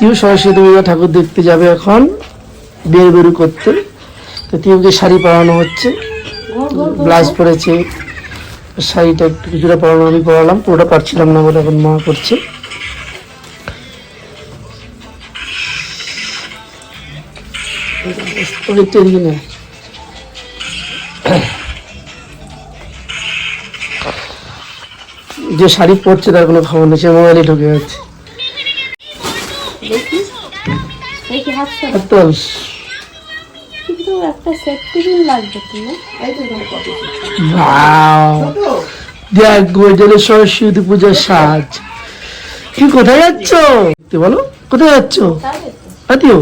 তিউ সরস্বতী পূজা ঠাকুর দেখতে যাবে এখন, বের বেরু করতে। তো তিউকে শাড়ি পরানো হচ্ছে, ব্লাউজ পরেছে, শাড়িটা একটু কিছুটা পরানো আমি পরালাম, পুরোটা পারছিলাম না বলে এখন মা করছে। নে। যে শাড়ি পরছে তার কোনো খবর নেই, সে মোবাইলে ঢুকে যাচ্ছে দেখি হাত তোল কিন্তু একটা সেফটি পিন লাগবে তো না? দেখ গোজলে সরস্বতী পূজার সাজ। কি কোথায় যাচ্ছ? বলো কোথায় যাচ্ছ? আতিও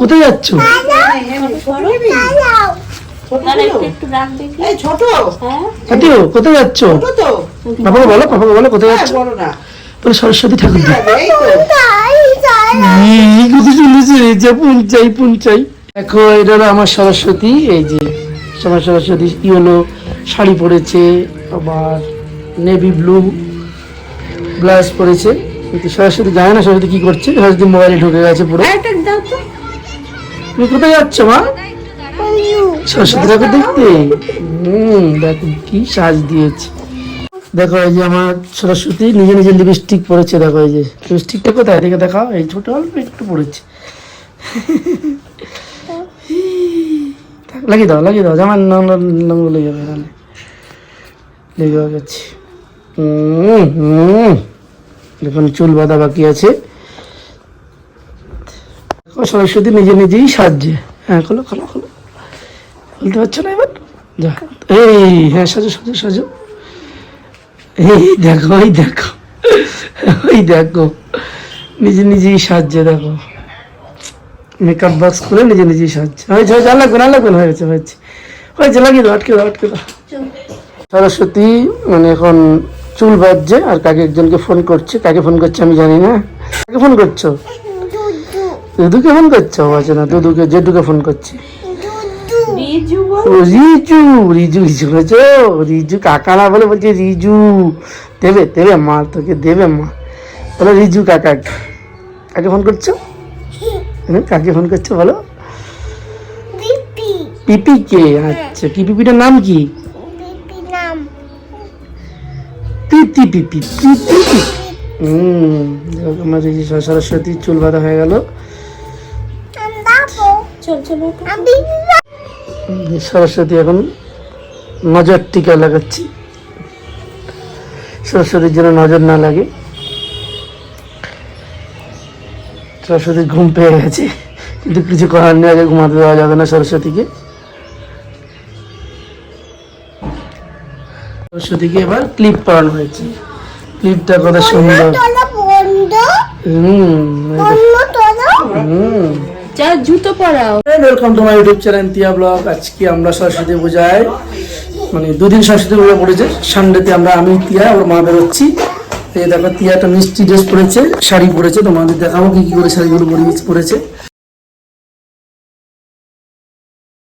কোথায় যাচ্ছ? হ্যাঁ? আতিও কোথায় যাচ্ছ? ছোট পাপাকে বলো পাপাকে বলো কোথায় হ্যাঁ, যাচ্ছ? না। সরস্বতী ঠাকুর দেখ কত সুন্দর সেরেছে পুঞ্চাই পুঞ্চাই দেখো এটা হলো আমার সরস্বতী এই যে আমার সরস্বতী ইয়েলো শাড়ি পরেছে আবার নেভি ব্লু ব্লাউজ পরেছে। কিন্তু সরস্বতী জানে না সরস্বতী কি করছে সরস্বতী মোবাইলে ঢুকে গেছে পুরো। তো। তুমি কোথায় যাচ্ছ মা? সরস্বতী ঠাকুর দেখতে? হম দেখো কি সাজ দিয়েছে। দেখো এই যে আমার সরস্বতী নিজে নিজে লিপস্টিক পরেছে দেখো এই যে। লিপস্টিকটা কোথায়? দেখে দেখাও এই ছোট অল্প একটু পড়েছে লাগিয়ে দাও লাগিয়ে দাও জামার নোংরা নোংরা লেগে যাবে এখানে লেগে গেছে এখন চুল বাঁধা বাকি আছে। সরস্বতী নিজে নিজেই সাজছে। হ্যাঁ খোলো খোলো খোলো। খুলতে পারছ না এবার? যা। এই হ্যাঁ সাজো সাজো সাজো। এই দেখো ওই দেখো। ওই দেখো। নিজে নিজেই সাজছে, দেখো। মেকআপ বক্স খুলে নিজে নিজেই সাজছে। হয়েছে হয়েছে না আর লাগবে না হয়েছে হয়েছে। হয়েছে লাগিয়ে দাও আটকে দাও আটকে দাও। সরস্বতী মানে এখন চুল বাজছে আর কাকে একজনকে ফোন করছে। কাকে ফোন করছে আমি জানি না। কাকে ফোন করছ? দুদুকে ফোন করছ? আছে না দুদুকে জেডুকে ফোন করছে। রিজু রিজু রিজু রিজু রিজু কাকা না বলে বলছে রিজু। দেবে দেবে মা তোকে দেবে মা। বলো রিজু কাকা। কাকে ফোন করছ? হুম, কাকে ফোন করছ বলো? পিপি। কে? আচ্ছা কি পিপিটার নাম কি? পিপি পিপি পিপি পিপি। হুম আমার এই সরস্বতী চুল বাঁধা হয়ে গেল। সরস্বতী এখন নজর টিকা লাগাচ্ছি। সরস্বতীর জন্য নজর না লাগে। সরস্বতীর ঘুম পেয়ে গেছে। কিন্তু কিছু করার নেই আগে ঘুমাতে দেওয়া যাবে না সরস্বতীকে। সরস্বতীকে এবার ক্লিপ পরানো হয়েছে। ক্লিপটা কত সুন্দর। যা জুতো পরাও। Welcome to my YouTube channel Tia vlog আজকে আমরা সরস্বতী পূজায় মানে দুদিন সরস্বতী পূজা পড়েছে। সানডেতে আমরা আমি তিয়া ওর মা বেরোচ্ছি। এই দেখো তিয়া একটা মিষ্টি ড্রেস পরেছে শাড়ি পরেছে, তোমাদের দেখাবো কি কি করে শাড়িগুলো পরেছে।